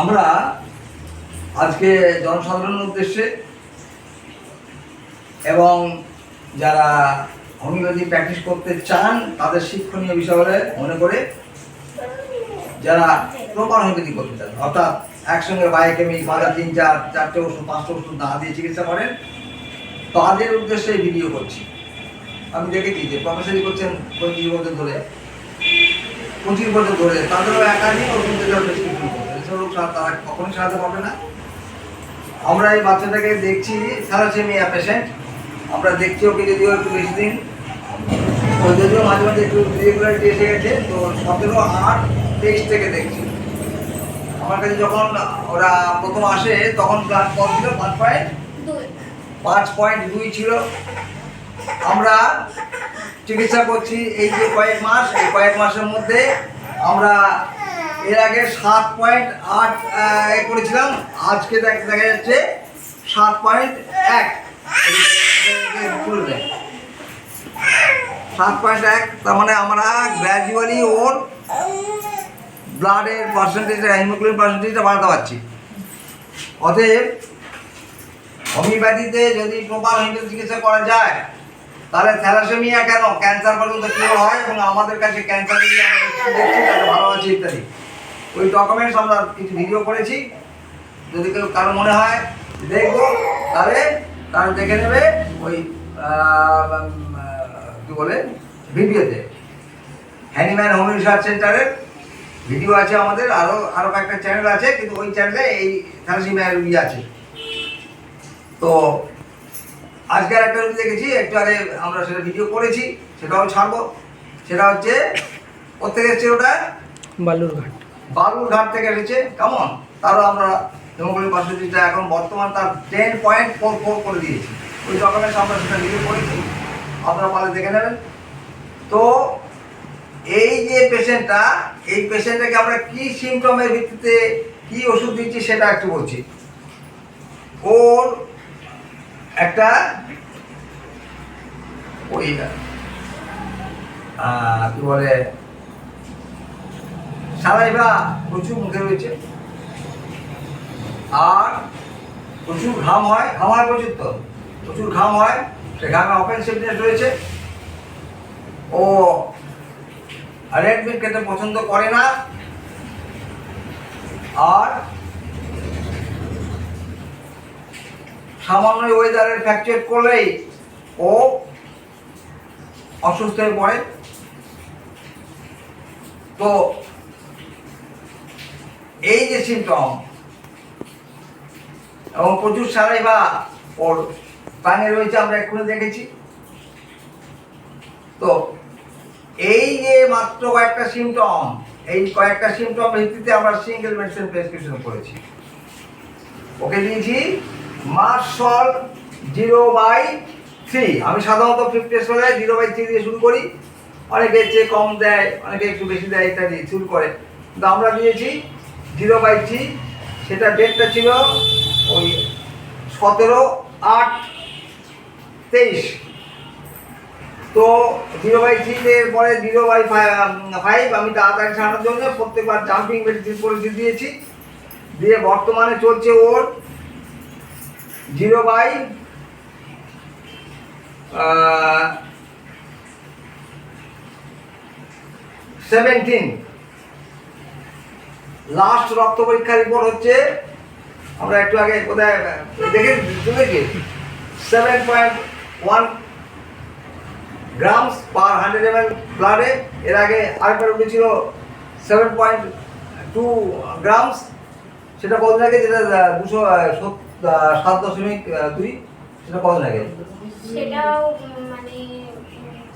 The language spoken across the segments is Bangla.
আমরা আজকে জনসাধারণের উদ্দেশ্যে এবং যারা হোমিওপ্যাথি প্র্যাকটিস করতে চান, তাদের শিক্ষণীয় বিষয় বলে মনে করে যারা প্রপার হোমিওপ্যাথি করতে চান, অর্থাৎ একসঙ্গে বায়োকেমিক বাজার তিন চার, চারটে ওষুধ, পাঁচটা ওষুধ না দিয়ে চিকিৎসা করেন, তাদের উদ্দেশ্যে ভিডিও করছি। আমি দেখেছি যে প্রফেসরি করছেন পঁচিশ বছর ধরে, পঁচিশ বছর ধরে, তাদেরও একাধিক ওষুধ প্রেসক্রিপশন এছাড়াও তারা তারা কখনোই সারাতে পারবে না। আমরা এই বাচ্চাটাকে দেখছি থ্যালাসেমিয়া পেশেন্ট আমরা দেখছি ওকে যদিও একটু বেশি দিন। ও যদিও মাঝে মাঝে একটু রেগুলারিটি এসে গেছে তো সতেরো আট তেইশ থেকে দেখছি। আমার কাছে যখন ওরা প্রথম আসে তখন ব্লাড কম ছিল পাঁচ পয়েন্ট পাঁচ পয়েন্ট দুই ছিল। আমরা চিকিৎসা করছি এই যে কয়েক মাস এই কয়েক মাসের মধ্যে আমরা এর আগে সাত পয়েন্ট আট করেছিলাম। আজকে দেখ- যাচ্ছে সাত পয়েন্ট এক। দেয়। সাত পয়েন্ট এক, তার মানে আমরা গ্র্যাজুয়ালি ওর ব্লাডের পার্সেন্টেজটা হিমোগ্লোবিন পার্সেন্টেজটা বাড়াতে পারছি। অতএব হোমিওপ্যাথিতে যদি প্রপার হোমিওপ্যাথি চিকিৎসা করা যায়, তাহলে থ্যালাসেমিয়া কেন? ক্যান্সার পর্যন্ত কিউর হয় এবং আমাদের কাছে ক্যান্সার দেখছি তাহলে ভালো আছে ইত্যাদি। ওই ডকুমেন্টস আমরা কিছু ভিডিও করেছি। যদি কেউ কারও মনে হয় দেখব, তাহলে তার দেখে নেবে ওই কি বলে, ভিডিওতে। হ্যানিম্যান হোম রিসার্চ সেন্টারের ভিডিও আছে আমাদের আরও আরও কয়েকটা চ্যানেল আছে, কিন্তু ওই চ্যানেলে এই থ্যালাসেমিয়ার ইয়ে আছে। তো আজকে আর একটা রুগী দেখেছি, একটু আগে আমরা সেটা ভিডিও করেছি, সেটাও ছাড়বো। সেটা হচ্ছে কোথেকে এসছে ওটা বালুরঘাট। বালুরঘাট থেকে এসেছে। কেমন তারও আমরা হিমোগ্লোবিন পার্সেন্টেজটা এখন বর্তমান তার টেন পয়েন্ট ফোর ফোর করে দিয়েছি। ওই ডকুমেন্টস আমরা সেটা ভিডিও করেছি আপনারা পালে দেখে নেবেন। তো এই যে পেশেন্টটা, এই পেশেন্টটাকে আমরা কি সিমটমের ভিত্তিতে কি ওষুধ দিচ্ছি সেটা একটু বলছি। ওর একটা ওই কি বলে সালাইভা প্রচুর মুখে রয়েছে। আর প্রচুর ঘাম হয় প্রচুর তো। প্রচুর ঘাম হয় সে ঘামে অফেন্সিভনেস রয়েছে। ও রেড মিট খেতে পছন্দ করে না। আর সামান্য ওয়েদারের ফ্যাকচুয়েট করলেই ও অসুস্থ হয়ে পড়ে। তো এই যে সিমটম এবং প্রচুর সারাই বা ওর প্রাণে রয়েছে, আমরা এক্ষুনি দেখেছি। তো এই যে মাত্র কয়েকটা সিমটম এই কয়েকটা সিমটম ভিত্তিতে আমরা সিঙ্গেল মেডিসিন প্রেসক্রিপশন করেছি। ওকে দিয়েছি মার্সল জিরো বাই থ্রি আমি সাধারণত ফিফটি হলে জিরো বাই থ্রি দিয়ে শুরু করি। অনেকে চেয়ে কম দেয়, অনেকে একটু বেশি দেয়, ইত্যাদি শুরু করে। কিন্তু আমরা দিয়েছি জিরো বাই থ্রি, সেটা ডেটটা ছিল ওই সতেরো আট তেইশ। তো জিরো বাই থ্রি এর পরে জিরো বাই ফাইভ আমি তাড়াতাড়ি ছাড়ানোর জন্য প্রত্যেকবার জাম্পিং মেডিসিন পলিসি দিয়েছি। দিয়ে বর্তমানে চলছে ওর জিরো বাই সেভেন্টিন লাস্ট রক্ত পরীক্ষা রিপোর্ট হচ্ছে আমরা একটু আগে কোথায় দেখে দেখি seven point one grams per hundred M L ব্লাডে এর আগে আরেকটা রুটি ছিল সেভেন পয়েন্ট টু গ্রামস সেটা কত লাগে যেটা দুশো সাত দশমিক দুই সেটা কত লাগে সেটাও মানে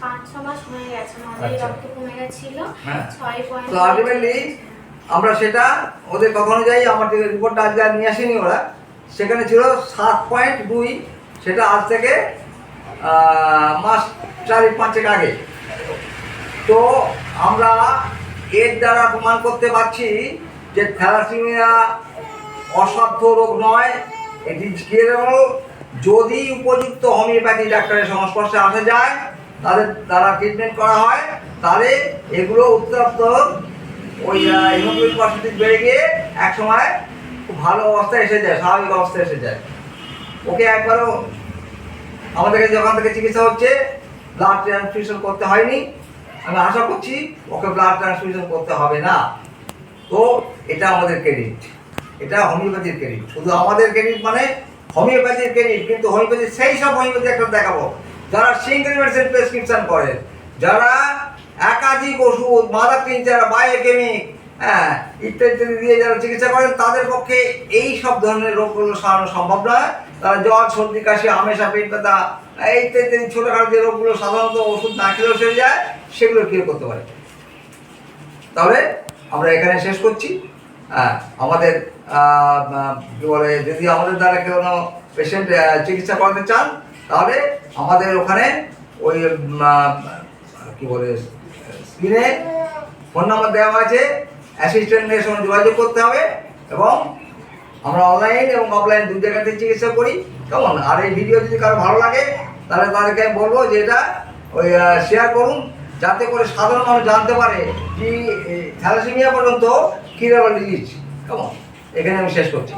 পাঁচ ছ মাস হয়ে গেছে আমাদের আচ্ছা। রক্ত কমে গেছিল হ্যাঁ। ছয় পয়েন্ট আমরা সেটা ওদের কথা অনুযায়ী আমার যে রিপোর্টটা আজকে আর নিয়ে আসেনি ওরা, সেখানে ছিল সাত পয়েন্ট দুই, সেটা আজ থেকে মাস চারি পাঁচেক আগে। তো আমরা এর দ্বারা প্রমাণ করতে পারছি যে থ্যালাসিমিয়া অসাধ্য রোগ নয় এটি কেবল যদি উপযুক্ত হোমিওপ্যাথি ডাক্তারের সংস্পর্শে আসা যায়, তাদের দ্বারা ট্রিটমেন্ট করা হয়, তাহলে এগুলো উত্তপ্ত ওই হিমোগ্লোবিন পার্সেন্টেজ বেড়ে গিয়ে এক সময় খুব ভালো অবস্থায় এসে যায়, স্বাভাবিক অবস্থায় এসে যায়। ওকে একবারও আমাদের কাছে যখন থেকে চিকিৎসা হচ্ছে ব্লাড ট্রান্সফিউশন করতে হয়নি। আমি আশা করছি ওকে ব্লাড ট্রান্সফিউশন করতে হবে না। তো এটা আমাদের ক্রেডিট এটা হোমিওপ্যাথির ক্রেডিট শুধু আমাদের ক্রেডিট মানে হোমিওপ্যাথির ক্রেডিট কিন্তু হোমিওপ্যাথি সেই সব হোমিওপ্যাথি একটা দেখাবো। যারা সিঙ্গেল মেডিসিন প্রেসক্রিপশন করে, যারা একাধিক ওষুধ মাদার টিনচার বায়োকেমিক হ্যাঁ ইত্যাদি দিয়ে যারা চিকিৎসা করেন তাদের পক্ষে এই সব ধরনের রোগগুলো সারানো সম্ভব নয়। তারা জ্বর সর্দি কাশি আমেশা পেট ব্যথা ইত্যাদি ছোটোখাটো যে রোগগুলো সাধারণত ওষুধ না খেলেও সেরে যায় সেগুলো কিউর করতে পারে তাহলে আমরা এখানে শেষ করছি। হ্যাঁ, আমাদের কি বলে যদি আমাদের দ্বারা কোনো পেশেন্ট চিকিৎসা করাতে চান তাহলে আমাদের ওখানে ওই কি বলে স্ক্রিনে ফোন নাম্বার দেওয়া আছে অ্যাসিস্ট্যান্টের সঙ্গে যোগাযোগ করতে হবে এবং আমরা অনলাইন এবং অফলাইন দু জায়গাতে চিকিৎসা করি। কেমন? আর এই ভিডিও যদি কারও ভালো লাগে, তাহলে তাদেরকে আমি বলব যে এটা, ওই শেয়ার করুন, যাতে করে সাধারণ মানুষ জানতে পারে কি থ্যালাসেমিয়া পর্যন্ত কীভাবে ডিজিজ কেমন? এখানে আমি শেষ করছি।